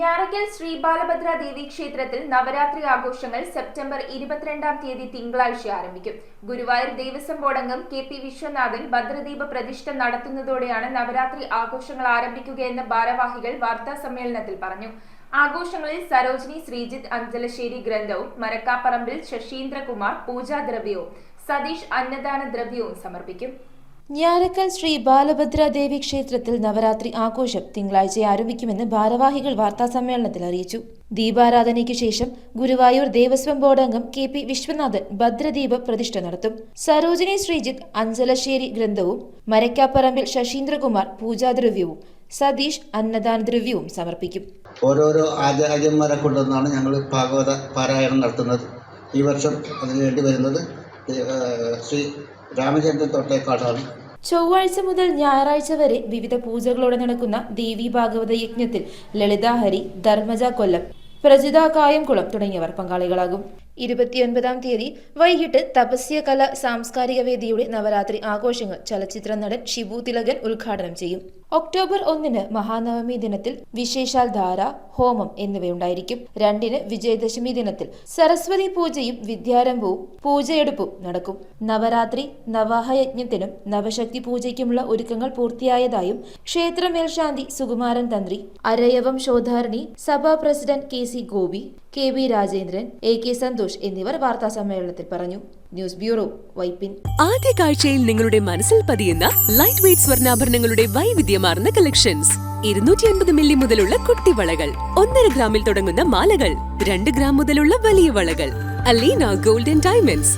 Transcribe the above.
ഞാറയ്ക്കൽ ശ്രീ ബാലഭദ്ര ദേവി ക്ഷേത്രത്തിൽ നവരാത്രി ആഘോഷങ്ങൾ സെപ്റ്റംബർ ഇരുപത്തിരണ്ടാം തീയതി തിങ്കളാഴ്ച ആരംഭിക്കും. ഗുരുവായൂർ ദേവസ്വം ബോർഡംഗം കെ പി വിശ്വനാഥൻ ഭദ്രദീപ പ്രതിഷ്ഠ നടത്തുന്നതോടെയാണ് നവരാത്രി ആഘോഷങ്ങൾ ആരംഭിക്കുകയെന്ന് ഭാരവാഹികൾ വാർത്താ സമ്മേളനത്തിൽ പറഞ്ഞു. ആഘോഷങ്ങളിൽ സരോജിനി ശ്രീജിത്ത് അഞ്ചലശ്ശേരി ഗ്രന്ഥവും മരക്കാപ്പറമ്പിൽ ശശീന്ദ്രകുമാർ പൂജാദ്രവ്യവും സതീഷ് അന്നദാന ദ്രവ്യവും സമർപ്പിക്കും. ഞാരക്കൽ ശ്രീ ബാലഭദ്രാദേവി ക്ഷേത്രത്തിൽ നവരാത്രി ആഘോഷം തിങ്കളാഴ്ച ആരംഭിക്കുമെന്ന് ഭാരവാഹികൾ വാർത്താസമ്മേളനത്തിൽ അറിയിച്ചു. ദീപാരാധനയ്ക്ക് ശേഷം ഗുരുവായൂർ ദേവസ്വം ബോർഡ് അംഗം കെ പി വിശ്വനാഥൻ ഭദ്രദീപ പ്രതിഷ്ഠ നടത്തും. സരോജിനി ശ്രീജിത്ത് അഞ്ചലശ്ശേരി ഗ്രന്ഥവും മരക്കാപ്പറമ്പിൽ ശശീന്ദ്രകുമാർ പൂജാദ്രവ്യവും സതീഷ് അന്നദാന ദ്രവ്യവും സമർപ്പിക്കും. ഓരോരോ ആചാര്യന്മാരെ കൊണ്ടുവന്നാണ് ഞങ്ങൾ ഭാഗവത പാരായണം നടത്തുന്നത്. ഈ വർഷം അതിനുവേണ്ടി വരുന്നത് ശ്രീ രാമചന്ദ്രൻ തൊട്ടേക്കാടാണ്. ചൊവ്വാഴ്ച മുതൽ ഞായറാഴ്ച വരെ വിവിധ പൂജകളോടെ നടക്കുന്ന ദേവി ഭാഗവത യജ്ഞത്തിൽ ലളിതാഹരി ധർമ്മജ കൊല്ലം പ്രജിത കായംകുളം തുടങ്ങിയവർ പങ്കാളികളാകും. ഇരുപത്തിയൊൻപതാം തീയതി വൈകിട്ട് തപസ്യ കല സാംസ്കാരിക വേദിയുടെ നവരാത്രി ആഘോഷങ്ങൾ ചലച്ചിത്ര നടൻ ഷിബു തിലകൻ ഉദ്ഘാടനം ചെയ്യും. ഒക്ടോബർ ഒന്നിന് മഹാനവമി ദിനത്തിൽ വിശേഷാൽ ധാര ഹോമം എന്നിവയുണ്ടായിരിക്കും. രണ്ടിന് വിജയദശമി ദിനത്തിൽ സരസ്വതി പൂജയും വിദ്യാരംഭവും പൂജയെടുപ്പും നടക്കും. നവരാത്രി നവാഹയജ്ഞത്തിനും നവശക്തി പൂജയ്ക്കുമുള്ള ഒരുക്കങ്ങൾ പൂർത്തിയായതായും ക്ഷേത്ര മേൽശാന്തി സുകുമാരൻ തന്ത്രി അരയവം ശോധാരണി സഭാ president K C Gopi K V Rajendran A K Santhosh എന്നിവർ വാർത്താ സമ്മേളനത്തിൽ പറഞ്ഞു. News bureau Vypin. ആദ്യ കാഴ്ചയിൽ നിങ്ങളുടെ മനസ്സിൽ പതിയുന്ന ലൈറ്റ് വെയിറ്റ് സ്വർണാഭരണങ്ങളുടെ വൈവിധ്യമാർന്ന കളക്ഷൻസ് ഇരുന്നൂറ്റി അൻപത് മില്ലി മുതലുള്ള കുട്ടി വളകൾ ഒന്നര ഗ്രാമിൽ തുടങ്ങുന്ന മാലകൾ. രണ്ട് ഗ്രാം മുതലുള്ള വലിയ വളകൾ. Aleena golden diamonds.